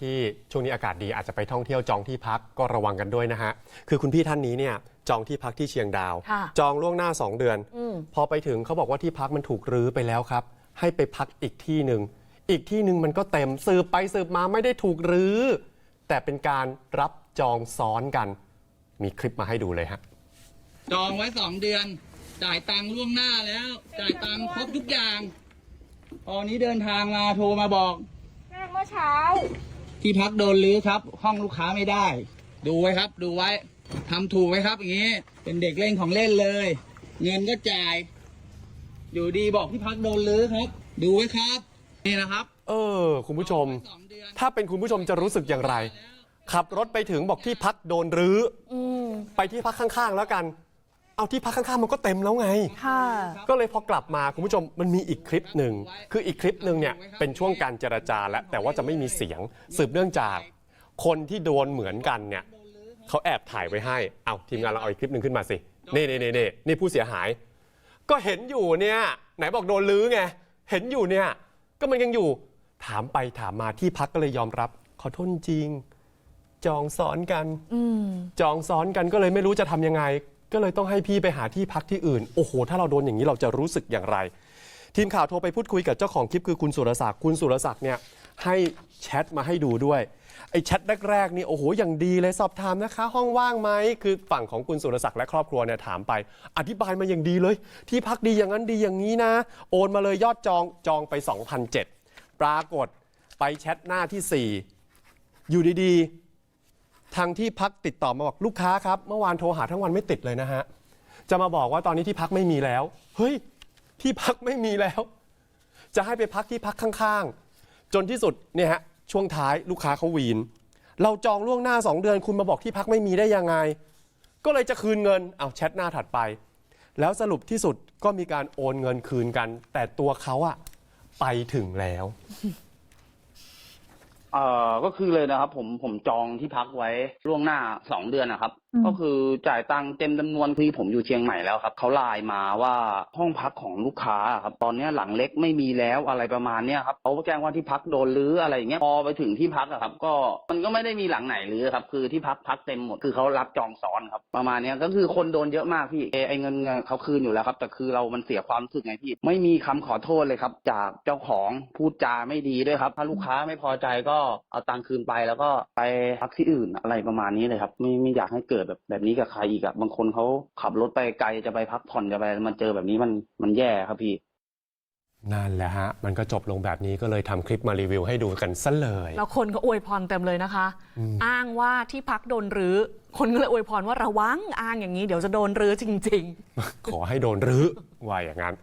ที่ช่วงนี้อากาศดีอาจจะไปท่องเที่ยวจองที่พักก็ระวังกันด้วยนะฮะ คือคุณพี่ท่านนี้เนี่ยจองที่พักที่เชียงดาว ค่ะจองล่วงหน้า 2 เดือน อืม พอไปถึงเขาบอกว่าที่พักมันถูกรื้อไปแล้วครับ ให้ไปพักอีกที่หนึ่ง อีกที่หนึ่งมันก็เต็มสืบไปสืบมาไม่ได้ถูกรื้อ แต่เป็นการรับจองซ้อนกัน มีคลิปมาให้ดูเลยฮะ จองไว้สองเดือน จ่ายตังค์ล่วงหน้าแล้ว จ่ายตังค์ครบทุกอย่าง ตอนนี้เดินทางมาโทรมาบอกแจ้งเมื่อเช้า ที่พักโดนรื้อครับ ห้องลูกค้าไม่ได้ ดูไว้ครับ ดูไว้ทำถูกไว้ครับ อย่างนี้ เป็นเด็กเล่นของเล่นเลย เงินก็จ่าย อยู่ดีบอกที่พักโดนรื้อครับ ดูไว้ครับ นี่นะครับ เออ คุณผู้ชมสองเดือนถ้าเป็นคุณผู้ชมจะรู้สึกอย่างไร ขับรถไปถึงบอกที่พักโดนรื้ออืมไปที่พักข้างๆ แล้วกัน เอาที่พักข้างๆมันก็เต็มแล้วไง ค่ะ ก็เลยพอกลับมาคุณผู้ชมมันมีอีกคลิปหนึ่ง คืออีกคลิปหนึ่งเนี่ยเป็นช่วงการเจรจาแล้วแต่ว่าจะไม่มีเสียง สืบเนื่องจากคนที่โดนเหมือนกันเนี่ยเขาแอบถ่ายไว้ให้ เอาทีมงานเราเอาอีกคลิปหนึ่งขึ้นมาสิ นี่นี่นี่นี่นี่ผู้เสียหาย ก็เห็นอยู่เนี่ยไหนบอกโดนลื้อไง เห็นอยู่เนี่ย ก็มันยังอยู่ถามไปถามมาที่พักก็เลยยอมรับ ขอโทษจริง จองซ้อนกัน อืม จองซ้อนกันก็เลยไม่รู้จะทำยังไง ก็เลยต้องให้พี่ไปหาที่พักที่อื่น โอ้โห ถ้าเราโดนอย่างนี้เราจะรู้สึกอย่างไร ทีมข่าวโทรไปพูดคุยกับเจ้าของคลิปคือคุณสุรศักดิ์คุณสุรศักดิ์เนี่ยให้แชทมาให้ดูด้วยไอ้แชทแรกๆนี่โอ้โหอย่างดีเลยสอบถามนะคะ ห้องว่างไหมคือฝั่งของคุณสุรศักดิ์และครอบครัวเนี่ยถามไป อธิบายมาอย่างดีเลย ที่พักดีอย่างนั้นดีอย่างนี้นะ โอนมาเลยยอดจองจองไป2,007ปรากฏไปแชทหน้าที่สี่อยู่ดีๆ ทางที่พักติดต่อมาบอกลูกค้าครับ เมื่อวานโทรหาทั้งวันไม่ติดเลยนะฮะ จะมาบอกว่าตอนนี้ที่พักไม่มีแล้ว เฮ้ย ที่พักไม่มีแล้ว จะให้ไปพักที่พักข้างๆ จนที่สุดเนี่ยฮะช่วงท้ายลูกค้าเขาวีน เราจองล่วงหน้า 2 เดือนคุณมาบอกที่พักไม่มีได้ยังไง ก็เลยจะคืนเงินเอาแชทหน้าถัดไป แล้วสรุปที่สุดก็มีการโอนเงินคืนกัน แต่ตัวเขาอะไปถึงแล้ว เอ่อก็คือเลยนะครับ ผมผมจองที่พักไว้ล่วงหน้าสองเดือนนะครับก็คือจ่ายตังค์เต็มจำนวนที่ผมอยู่เชียงใหม่แล้วครับเขาไลน์มาว่าห้องพักของลูกค้าครับ ตอนเนี้ยหลังเล็กไม่มีแล้วอะไรประมาณเนี้ยครับเขาแจ้งว่าที่พักโดนรื้ออะไรอย่างเงี้ยพอไปถึงที่พักอะครับ ก็มันก็ไม่ได้มีหลังไหนรื้อครับ คือที่พักพักเต็มหมดคือเขารับจองซ้อนครับ ประมาณเนี้ยก็คือคนโดนเยอะมากพี่เอไอเงินเงินเขาคืนอยู่แล้วครับแต่คือเรามันเสียความรู้สึกไงพี่ ไม่มีคำขอโทษเลยครับ จากเจ้าของพูดจาไม่ดีด้วยครับ ถ้าลูกค้าไม่พอใจก็เอาตังค์คืนไปแล้วก็ไปพักที่อื่นอะไรประมาณนี้เลยครับ ไม่ไม่อยากให้เกิดแบบแบบนี้กับใครอีกอะบางคนเขาขับรถไปไกลจะไปพักผ่อนจะไปมันเจอแบบนี้มันมันแย่ครับพี่นั่นแหละฮะ มันก็จบลงแบบนี้ก็เลยทำคลิปมารีวิวให้ดูกันซะเลย แล้วคนก็อวยพรเต็มเลยนะคะ อ้างว่าที่พักโดนรื้อ คนก็เลยอวยพรว่าระวังอ้างอย่างนี้ เดี๋ยวจะโดนรื้อจริง ๆ ขอให้โดนรื้อว่าอย่างนั้น